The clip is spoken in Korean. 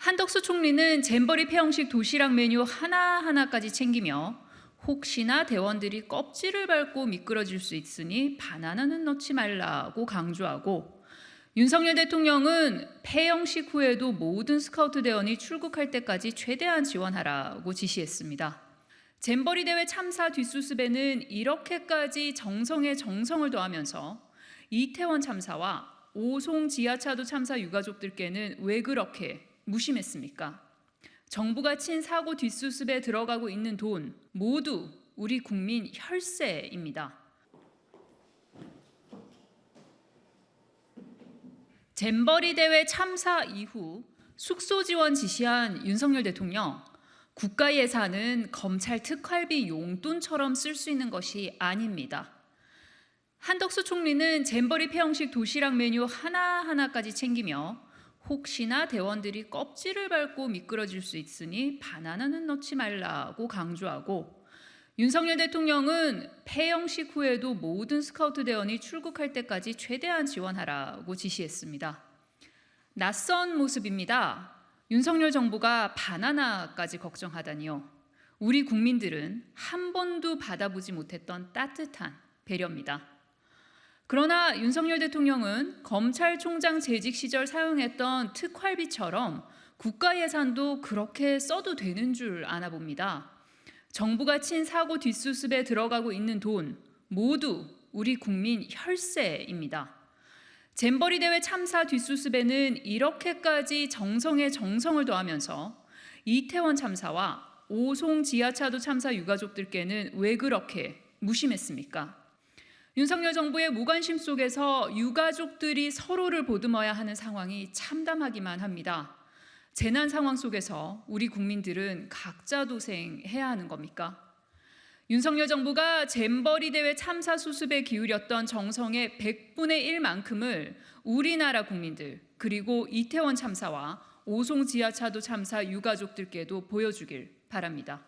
한덕수 총리는 잼버리 폐영식 도시락 메뉴 하나하나까지 챙기며 혹시나 대원들이 껍질을 밟고 미끄러질 수 있으니 바나나는 넣지 말라고 강조하고 윤석열 대통령은 폐영식 후에도 모든 스카우트 대원이 출국할 때까지 최대한 지원하라고 지시했습니다. 잼버리 대회 참사 뒷수습에는 이렇게까지 정성에 정성을 더하면서 이태원 참사와 오송 지하차도 참사 유가족들께는 왜 그렇게 무심했습니까? 정부가 친 사고 뒷수습에 들어가고 있는 돈 모두 우리 국민 혈세입니다. 잼버리 대회 참사 이후 숙소 지원 지시한 윤석열 대통령 국가 예산은 검찰 특활비 용돈처럼 쓸 수 있는 것이 아닙니다. 한덕수 총리는 잼버리 폐영식 도시락 메뉴 하나하나까지 챙기며 혹시나 대원들이 껍질을 밟고 미끄러질 수 있으니 바나나는 넣지 말라고 강조하고 윤석열 대통령은 폐영식 후에도 모든 스카우트 대원이 출국할 때까지 최대한 지원하라고 지시했습니다. 낯선 모습입니다. 윤석열 정부가 바나나까지 걱정하다니요. 우리 국민들은 한 번도 받아보지 못했던 따뜻한 배려입니다. 그러나 윤석열 대통령은 검찰총장 재직 시절 사용했던 특활비처럼 국가 예산도 그렇게 써도 되는 줄 아나 봅니다. 정부가 친 사고 뒷수습에 들어가고 있는 돈 모두 우리 국민 혈세입니다. 잼버리 대회 참사 뒷수습에는 이렇게까지 정성에 정성을 더하면서 이태원 참사와 오송 지하차도 참사 유가족들께는 왜 그렇게 무심했습니까? 윤석열 정부의 무관심 속에서 유가족들이 서로를 보듬어야 하는 상황이 참담하기만 합니다. 재난 상황 속에서 우리 국민들은 각자 도생해야 하는 겁니까? 윤석열 정부가 잼버리 대회 참사 수습에 기울였던 정성의 100분의 1만큼을 우리나라 국민들 그리고 이태원 참사와 오송 지하차도 참사 유가족들께도 보여주길 바랍니다.